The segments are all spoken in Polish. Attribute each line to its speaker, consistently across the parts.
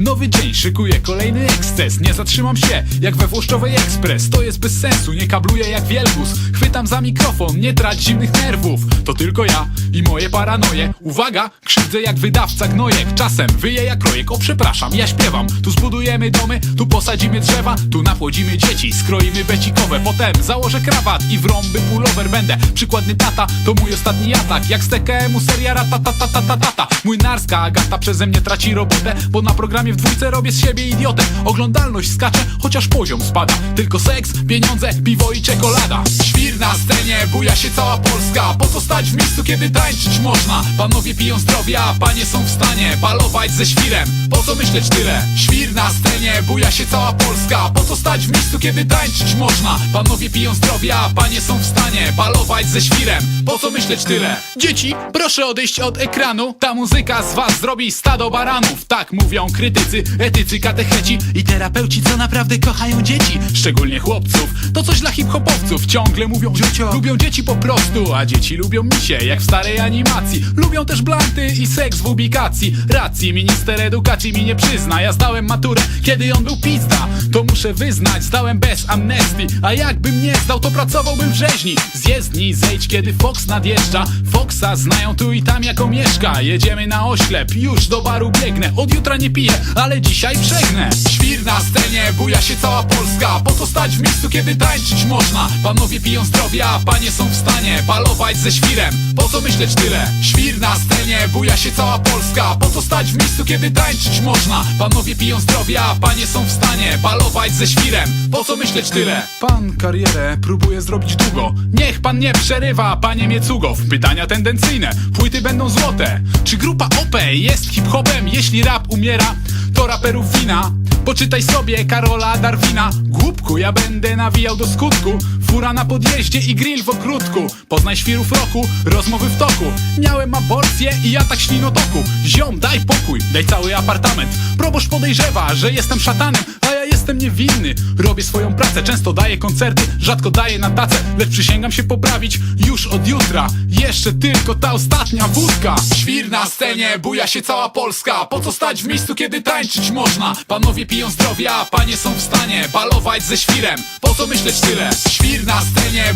Speaker 1: nowy dzień, szykuję kolejny eksces. Nie zatrzymam się, jak we Włoszczowej Ekspres. To jest bez sensu, nie kabluję jak wielbus. Chwytam za mikrofon, nie trać zimnych nerwów. To tylko ja i moje paranoje. Uwaga, krzywdzę jak wydawca gnojek. Czasem wyję jak rojek, o przepraszam, ja śpiewam. Tu zbudujemy domy, tu posadzimy drzewa Tu napłodzimy dzieci, skroimy becikowe Potem założę krawat i w rąby pullover będę. Przykładny tata, to mój ostatni atak. Jak z TKM-u seria ratatatatata Młynarska Agata przeze mnie traci robotę Bo na programie w dwójce robię z siebie idiotę. Oglądalność skacze, chociaż poziom spada. Tylko seks, pieniądze, piwo i czekolada. Świr na scenie, buja się cała Polska. Po co stać w miejscu, kiedy tańczyć można? Panowie piją zdrowie, a panie są w stanie Balować ze świrem, po co myśleć tyle? Świr na scenie, buja się cała Polska. Po co stać w miejscu, kiedy tańczyć można? Panowie piją zdrowie, a panie są w stanie Balować ze świrem, po co myśleć tyle? Dzieci, proszę odejść od ekranu. Ta muzyka z was zrobi stado baranów. Tak mówią krytycy, etycy, katecheci I terapeuci, co naprawdę kochają dzieci Szczególnie chłopców. To coś dla hip-hopowców. Ciągle mówią, lubią dzieci po prostu A dzieci lubią misie, jak w starej animacji. Lubią też blanty i seks w ubikacji. Racji, minister edukacji mi nie przyzna. Ja zdałem maturę, kiedy on był pizda. To muszę wyznać, zdałem bez amnestii. A jakbym nie zdał, to pracowałbym w rzeźni. Z jezdni zejdź, kiedy Fox nadjeżdża. Foxa znają tu i tam jako mieszka. Jedziemy na oślep, już do baru biegnę. Od jutra nie piję, ale dzisiaj przegnę Świr na scenie, buja się cała Polska Po co stać w miejscu, kiedy tańczyć można? Panowie piją zdrowie, a panie są w stanie Balować ze świrem, po co myśleć tyle? Świr na scenie, buja się cała Polska Po co stać w miejscu, kiedy tańczyć można? Panowie piją zdrowie, a panie są w stanie Balować ze świrem, po co myśleć tyle? Pan karierę próbuje zrobić długo Niech pan nie przerywa, panie Miecugow Pytania tendencyjne, płyty będą złote Czy grupa OP jest hip-hopem? Jeśli rap umiera, to raperów wina. Poczytaj sobie Karola Darwina. Głupku, ja będę nawijał do skutku. Fura na podjeździe i grill w ogródku. Poznaj świrów roku, rozmowy w toku. Miałem aborcję i atak ślinotoku Ziom, daj pokój, daj cały apartament. Proboszcz podejrzewa, że jestem szatanem A ja jestem niewinny Robię swoją pracę, często daję koncerty Rzadko daję na tacę, lecz przysięgam się poprawić Już od jutra, jeszcze tylko ta ostatnia wódka Świr na scenie, buja się cała Polska Po co stać w miejscu, kiedy tańczyć można? Panowie piją zdrowie, a panie są w stanie Balować ze świrem, po co myśleć tyle? Świr na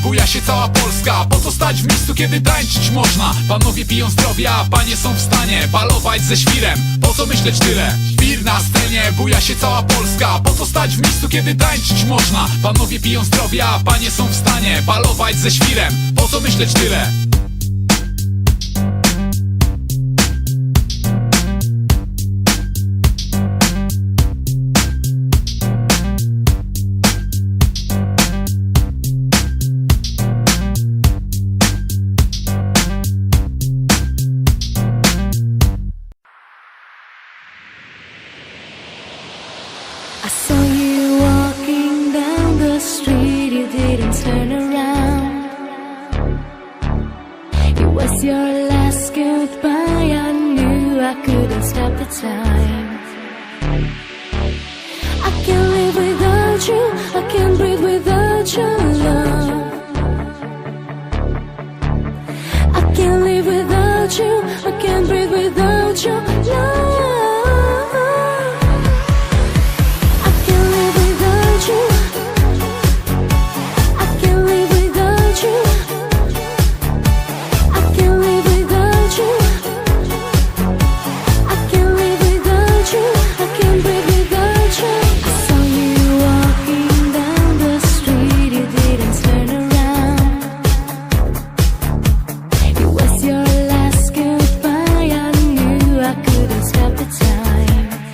Speaker 1: buja się cała Polska Po co stać w miejscu, kiedy tańczyć można? Panowie piją zdrowie, a panie są w stanie Balować ze świrem, po co myśleć tyle? Świr na scenie, buja się cała Polska Po co stać w miejscu, kiedy tańczyć można? Panowie piją zdrowie, a panie są w stanie Balować ze świrem, po co myśleć tyle?
Speaker 2: Your last goodbye, I knew I couldn't stop the time. I can't live without you.